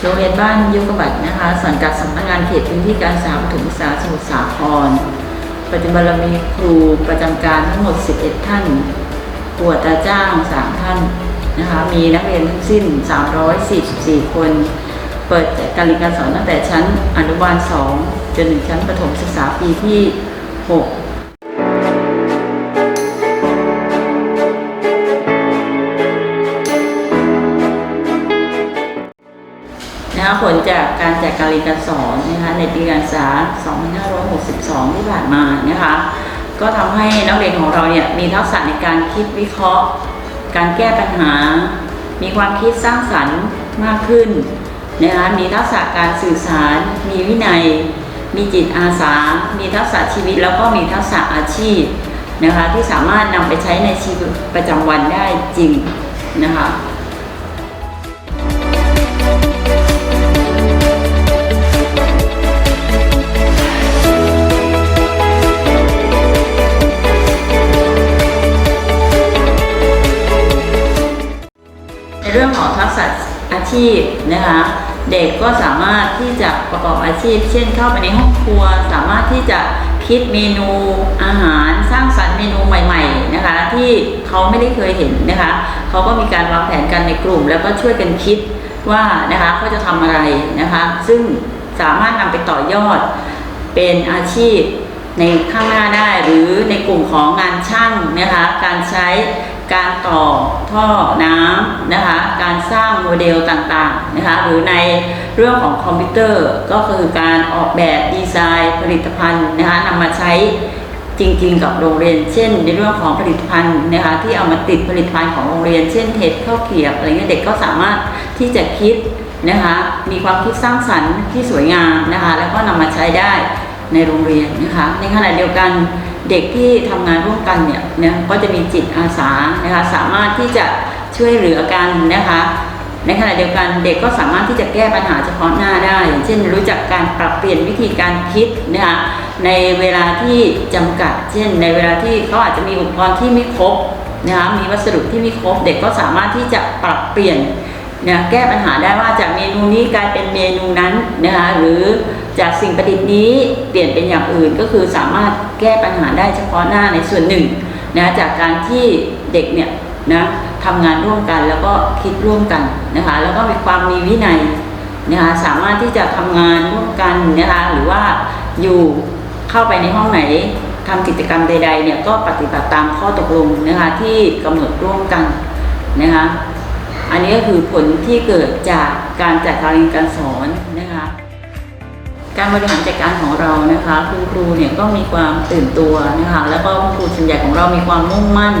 โรงเรียนบ้านยุกบัตรนะคะ สังกัดสำนักงานเขตพื้นที่การศึกษาปฐมศึกษาสมุทรสาคร ปัจจุบันเรามีครูประจำการทั้งหมด 11 ท่านครูตาจ้าง 3 ท่านนะคะ มีนักเรียนทั้งสิ้น 344 คน เปิดการเรียนการสอนตั้งแต่ชั้นอนุบาล 2 จนถึงชั้นประถมศึกษาปีที่ 6 นะคะผลจากการแจกการเรียนการสอนนะคะในปีการศึกษา 2562 ที่ผ่านมานะคะ ก็ทำให้นักเรียนของเราเนี่ยมีทักษะในการคิดวิเคราะห์ การแก้ปัญหา มีความคิดสร้างสรรค์มากขึ้นนะคะมีทักษะการสื่อสาร มีวินัย มีจิตอาสา มีทักษะชีวิต แล้วก็มีทักษะอาชีพนะคะที่สามารถนำไปใช้ในชีวิตประจำวันได้จริงนะคะ เรื่องของทักษะอาชีพนะคะ เด็กก็สามารถที่จะประกอบอาชีพ เช่นเข้าไปในห้องครัว สามารถที่จะคิดเมนูอาหารสร้างสรรค์เมนูใหม่ ๆนะคะ ที่เขาไม่ได้เคยเห็นนะคะเขาก็มีการวางแผนกันในกลุ่ม แล้วก็ช่วยกันคิดว่านะคะเขาจะทำอะไรนะคะ ซึ่งสามารถนำไปต่อยอดเป็นอาชีพในข้างหน้าได้หรือในกลุ่มของงานช่างนะคะ การใช้ การต่อท่อน้ำนะคะ การสร้างโมเดลต่างๆนะคะ หรือในเรื่องของคอมพิวเตอร์ก็คือการออกแบบดีไซน์ผลิตภัณฑ์นะคะนำมาใช้จริงๆ กับโรงเรียน เช่น ในเรื่องของผลิตภัณฑ์นะคะที่เอามาติดผลิตภัณฑ์ของโรงเรียน เช่นเห็ดข้าวเกียบอะไรเงี้ยเด็กก็สามารถที่จะคิดนะคะมีความคิดสร้างสรรค์ที่สวยงามนะคะแล้วก็นำมาใช้ได้ในโรงเรียนนะคะในขณะเดียวกัน เด็กที่ทำงานร่วมกันเนี่ยนะก็จะมีจิตอาสานะคะสามารถที่จะช่วยเหลือกันนะคะในขณะเดียวกันเด็กก็สามารถที่จะแก้ปัญหาเฉพาะหน้าได้เช่น รู้จักการปรับเปลี่ยนวิธีการคิดนะคะในเวลาที่จำกัด เช่น ในเวลาที่เขาอาจจะมีอุปกรณ์ที่ไม่ครบนะคะมีวัสดุที่ไม่ครบ เด็กก็สามารถที่จะปรับเปลี่ยน นะแก้ปัญหาได้ว่าจากเมนูนี้กลายเป็นเมนูนั้นนะคะหรือจากสิ่งประดิษฐ์นี้เปลี่ยนเป็นอย่างอื่นก็คือสามารถแก้ปัญหาได้เฉพาะหน้าในส่วนหนึ่งนะจากการที่เด็กเนี่ยนะทำงานร่วมกันแล้วก็คิดร่วมกันนะคะแล้วก็มีความมีวินัยนะคะสามารถที่จะทำงานร่วมกันนะคะหรือว่าอยู่เข้าไปในห้องไหนทำกิจกรรมใดๆเนี่ยก็ปฏิบัติตามข้อตกลงนะคะที่กำหนดร่วมกันนะคะ อันนี้ก็คือผลที่เกิดจากการจัดการเรียนการสอนนะคะ การบริหารจัดการของเรานะคะคุณครูเนี่ยก็มีความตื่นตัวนะคะแล้วก็คุณครูส่วนใหญ่ของเรามีความมุ่งมั่น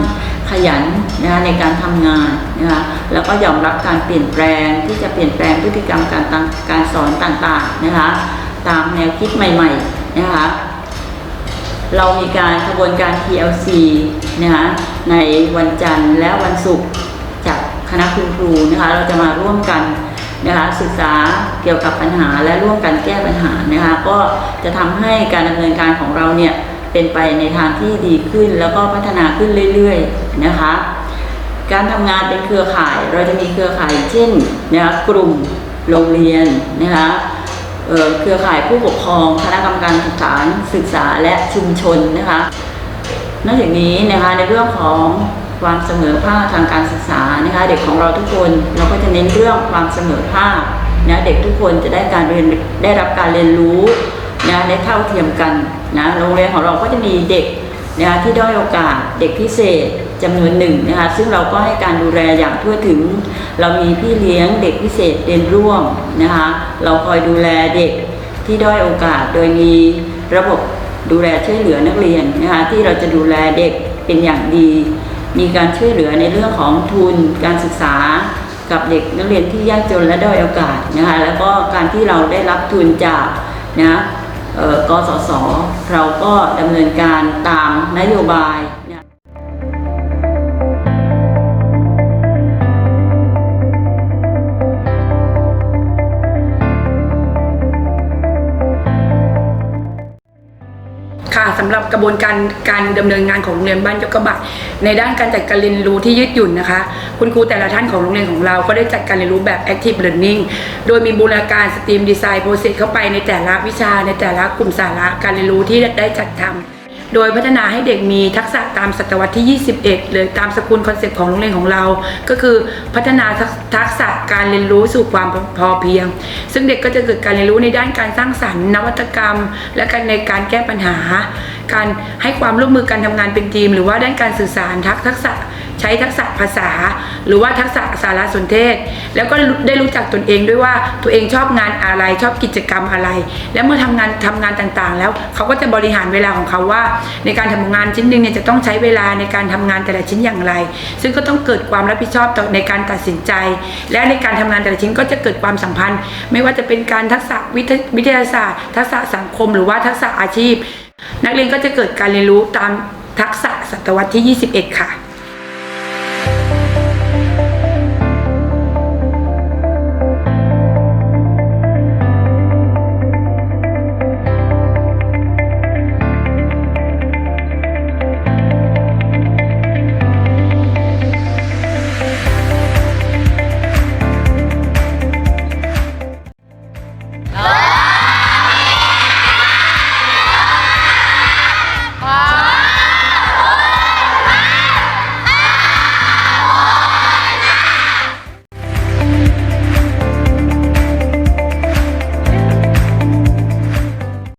ขยันนะคะในการทำงานนะคะแล้วก็ยอมรับการเปลี่ยนแปลงที่จะเปลี่ยนแปลงพฤติกรรมการตั้งการสอนต่างๆนะคะตามแนวคิดใหม่ๆนะคะเรามีการขบวนการ TLC นะคะในวันจันทร์และวันศุกร์ ณะคุณครูนะคะเราจะมาร่วมกันนะคะศึกษาเกี่ยวกับปัญหาและร่วมกันแก้ปัญหานะคะก็จะทำให้การดำเนินการของเราเนี่ยเป็นไปในทางที่ดีขึ้นแล้วก็พัฒนาขึ้นเรื่อยๆนะคะ การทำงานเป็นเครือข่ายเราจะมีเครือข่ายเช่นนะคะกลุ่มโรงเรียนนะคะเเครือข่ายผู้ปกครองคณะกรรมการศึกษาศึกษาและชุมชนนะคะนอกจากนี้นะคะในเรื่องของ ความเสมอภาคทางการศึกษานะคะเด็กของเราทุกคนเราก็จะเน้นเรื่องความเสมอภาคนะเด็กทุกคนจะได้การเรียนได้รับการเรียนรู้นะได้เท่าเทียมกันนะโรงเรียนของเราก็จะมีเด็กนะคะที่ด้อยโอกาสเด็กพิเศษจำนวนหนึ่งนะคะซึ่งเราก็ให้การดูแลอย่างทั่วถึง เรามีพี่เลี้ยงเด็กพิเศษเรียนร่วมนะคะเราคอยดูแลเด็กที่ด้อยโอกาส โดยมีระบบดูแลช่วยเหลือนักเรียนนะคะที่เราจะดูแลเด็กเป็นอย่างดี มีการช่วยเหลือในเรื่องของทุนการศึกษากับเด็กนักเรียนที่ยากจนและด้อยโอกาสนะคะแล้วก็การที่เราได้รับทุนจากนะเอ่อกสศเราก็ดำเนินการตามนโยบาย สำหรับกระบวนการการดำเนินงานของโรงเรียนบ้านยกกระบะในด้านการจัดการเรียนรู้ที่ยืดหยุ่นนะคะ คุณครูแต่ละท่านของโรงเรียนของเราก็ได้จัดการเรียนรู้แบบ active learning โดยมีบูรณาการสตรีมดีไซน์โปรเซสเข้าไปในแต่ละวิชาในแต่ละกลุ่มสาระการเรียนรู้ที่ได้จัดทำ โดยพัฒนาให้เด็กมีทักษะตามศตวรรษที่ 21 เลยตามสกุลคอนเซ็ปต์ของโรงเรียนของเรา ก็คือพัฒนาททักษะการเรียนรู้สู่ความพอเพียง ซึ่งเด็กก็จะเกิดการเรียนรู้ในด้านการสร้างสรรค์นวัตกรรม และการในการแก้ปัญหาการให้ความร่วมมือการทำงานเป็นทีม หรือว่าด้านการสื่อสารทักทักษะใช้ทักษะภาษา หรือว่าทักษะสารสนเทศ แล้วก็ได้รู้จักตนเองด้วยว่าตัวเองชอบงานอะไรชอบกิจกรรมอะไร แล้วเมื่อทำงานทำงานต่างๆ แล้วเขาก็จะบริหารเวลาของเขาว่า ในการทำงานชิ้นหนึ่งเนี่ยจะต้องใช้เวลาในการทำงานแต่ละชิ้นอย่างไร ซึ่งก็ต้องเกิดความรับผิดชอบต่อในการตัดสินใจ และในการทำงานแต่ละชิ้นก็จะเกิดความสัมพันธ์ ไม่ว่าจะเป็นการทักษะวิทยาศาสตร์ ทักษะสังคม หรือว่าทักษะอาชีพ นักเรียนก็จะเกิดการเรียนรู้ตามทักษะศตวรรษที่ 21 ค่ะ